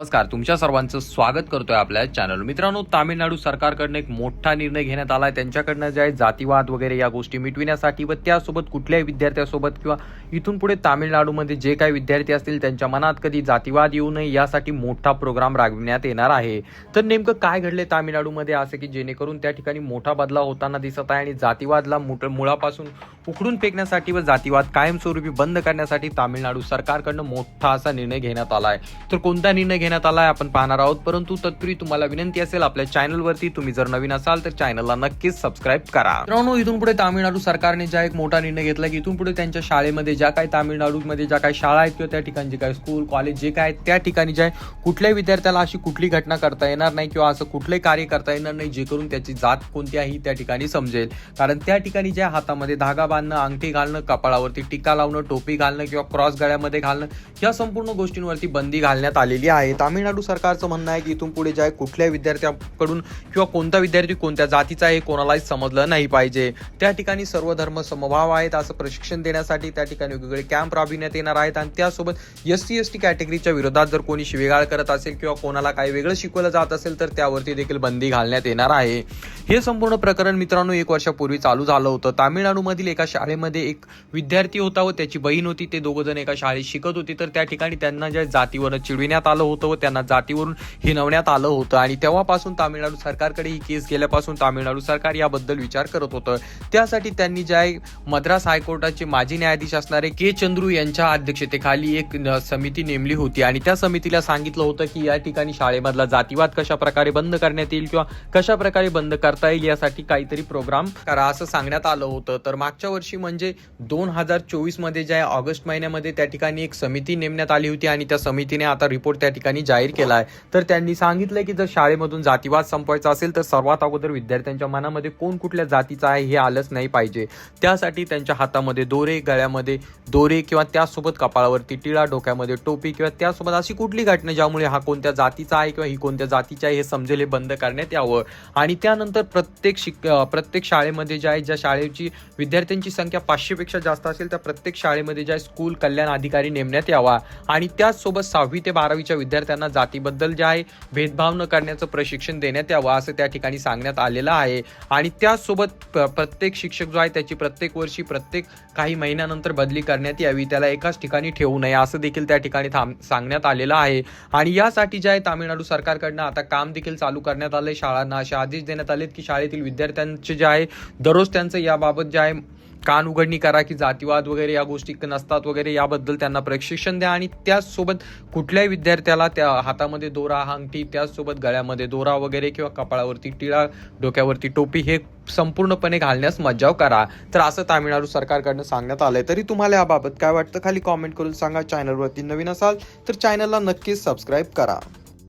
नमस्कार तुमच्या सर्वांचं स्वागत करतोय आपल्या चॅनल मित्रांनो तामिळनाडू सरकारकडनं एक मोठा निर्णय घेण्यात आलाय. त्यांच्याकडनं जे आहे जातीवाद वगैरे या गोष्टी मिटविण्यासाठी व त्यासोबत कुठल्याही विद्यार्थ्यासोबत किंवा इथून पुढे तामिळनाडूमध्ये जे काही विद्यार्थी असतील त्यांच्या मनात कधी जातीवाद येऊ नये यासाठी मोठा प्रोग्राम राबविण्यात येणार आहे. तर नेमकं काय घडले तामिळनाडूमध्ये? असं की जेणेकरून त्या ठिकाणी मोठा बदलाव होताना दिसत आहे आणि जातीवादला मुळापासून उखडून फेकण्यासाठी व जातीवाद कायमस्वरूपी बंद करण्यासाठी तामिळनाडू सरकारकडनं मोठा असा निर्णय घेण्यात आला आहे तर कोणता निर्णय घेण्यात आला आहे आपण पाहणार आहोत. परंतु तत्पूर्वी तुम्हाला विनंती असेल आपल्या चॅनलवरती तुम्ही जर नवीन असाल तर चॅनलला नक्कीच सबस्क्राईब करा. मित्रांनो इथून पुढे तामिळनाडू सरकारने ज्या एक मोठा निर्णय घेतला की इथून पुढे त्यांच्या शाळेमध्ये ज्या काही तामिळनाडूमध्ये ज्या काही शाळा आहेत किंवा त्या ठिकाणी जे काही स्कूल कॉलेज जे काय आहेत त्या ठिकाणी जे आहे कुठल्याही विद्यार्थ्याला अशी कुठली घटना करता येणार नाही किंवा असं कुठलंही कार्य करता येणार नाही जे करून त्याची जात कोणती आहे त्या ठिकाणी समजेल. कारण त्या ठिकाणी ज्या हातामध्ये धागा बांधणं अंगठी घालणं कपाळावरती टीका लावणं टोपी घालणं किंवा क्रॉस गळ्यामध्ये घालणं या संपूर्ण गोष्टींवरती बंदी घालण्यात आलेली आहे. तामिळनाडू सरकारचं म्हणणं आहे की इथून पुढे जे आहे कुठल्याही विद्यार्थ्याकडून किंवा कोणता विद्यार्थी कोणत्या जातीचा आहे कोणालाही समजलं नाही पाहिजे. त्या ठिकाणी सर्व धर्म समभाव आहेत असं प्रशिक्षण देण्यासाठी त्या ठिकाणी वेगवेगळे कॅम्प राबविण्यात येणार आहेत आणि त्यासोबत एस सी एस टी कॅटेगरीच्या विरोधात जर कोणी शिवेगाळ करत असेल किंवा कोणाला काही वेगळं शिकवलं जात असेल तर त्यावरती देखील बंदी घालण्यात येणार आहे. हे संपूर्ण प्रकरण मित्रांनो एक वर्षापूर्वी चालू झालं होतं. तामिळनाडूमधील एका शाळेमध्ये एक विद्यार्थी होता व त्याची बहीण होती. ते दोघं जण एका शाळेत शिकत होते. तर त्या ठिकाणी त्यांना ज्या जातीवर चिडविण्यात आलं होतं व त्यांना जातीवरून हिनवण्यात आलं होतं. आणि तेव्हापासून तामिळनाडू सरकारकडे ही केस गेल्यापासून तामिळनाडू सरकार याबद्दल विचार करत होतं. त्यासाठी त्यांनी ज्या मद्रास हायकोर्टाचे माजी न्यायाधीश असणारे के चंद्रू यांच्या अध्यक्षतेखाली एक समिती नेमली होती. आणि त्या समितीला सांगितलं होतं की या ठिकाणी शाळेमधला जातीवाद कशा प्रकारे बंद करण्यात येईल किंवा कशा प्रकारे बंद करता येईल यासाठी काहीतरी प्रोग्राम करा असं सांगण्यात आलं होतं. तर मागच्या वर्षी म्हणजे दोन हजार चोवीसमध्ये ज्या ऑगस्ट महिन्यामध्ये त्या ठिकाणी एक समिती नेमण्यात आली होती आणि त्या समितीने आता रिपोर्ट त्या ठिकाणी जाहीर केला आहे तर त्यांनी सांगितलंय की जर शाळेमधून जातीवाद संपवायचा असेल तर सर्वात अगोदर विद्यार्थ्यांच्या मनामध्ये कोण कुठल्या जातीचा आहे हे आलंच नाही पाहिजे. त्यासाठी त्यांच्या हातामध्ये दोरे गळ्यामध्ये दोरे किंवा त्यासोबत कपाळावरती टिळा डोक्यामध्ये टोपी किंवा त्यासोबत अशी कुठली घटना ज्यामुळे हा कोणत्या जातीचा आहे किंवा ही कोणत्या जातीची आहे हे समजेल हे बंद करण्यात यावं. आणि त्यानंतर प्रत्येक शिक प्रत्येक शाळेमध्ये ज्या आहे ज्या शाळेची विद्यार्थ्यांची संख्या पाचशेपेक्षा जास्त असेल त्या प्रत्येक शाळेमध्ये ज्या स्कूल कल्याण अधिकारी नेमण्यात यावा. आणि त्याचसोबत सहावी ते बारावीच्या विद्यार्थ्यांना जातीबद्दल जे आहे भेदभाव न करण्याचं प्रशिक्षण देण्यात यावं असं त्या ठिकाणी सांगण्यात आलेलं आहे. आणि त्याचसोबत प्रत्येक शिक्षक जो आहे त्याची प्रत्येक वर्षी प्रत्येक काही महिन्यानंतर बदली करण्यात यावी त्याला एकाच ठिकाणी ठेवू नये असं देखील त्या ठिकाणी थांब सांगण्यात आलेलं आहे. आणि यासाठी जे आहे तामिळनाडू सरकारकडनं आता काम देखील चालू करण्यात आलंय शाळांना असे आदेश देण्यात आलेत की शाळेतील विद्यार्थ्यांचे जे आहे दररोज त्यांचं याबाबत जे आहे कान उघडणी करा की जातीवाद वगैरे या गोष्टी नसतात वगैरे याबद्दल त्यांना प्रशिक्षण द्या आणि त्याचसोबत कुठल्याही विद्यार्थ्याला त्या हातामध्ये दोरा अंगठी त्याचसोबत गळ्यामध्ये दोरा वगैरे किंवा कपाळावरती टिळा डोक्यावरती टोपी हे संपूर्णपणे घालण्यास मज्जाव करा. तर असं तामिळनाडू सरकारकडनं सांगण्यात आलंय. तरी तुम्हाला याबाबत काय वाटतं? खाली कॉमेंट करून सांगा. चॅनलवरती नवीन असाल तर चॅनलला नक्कीच सबस्क्राईब करा.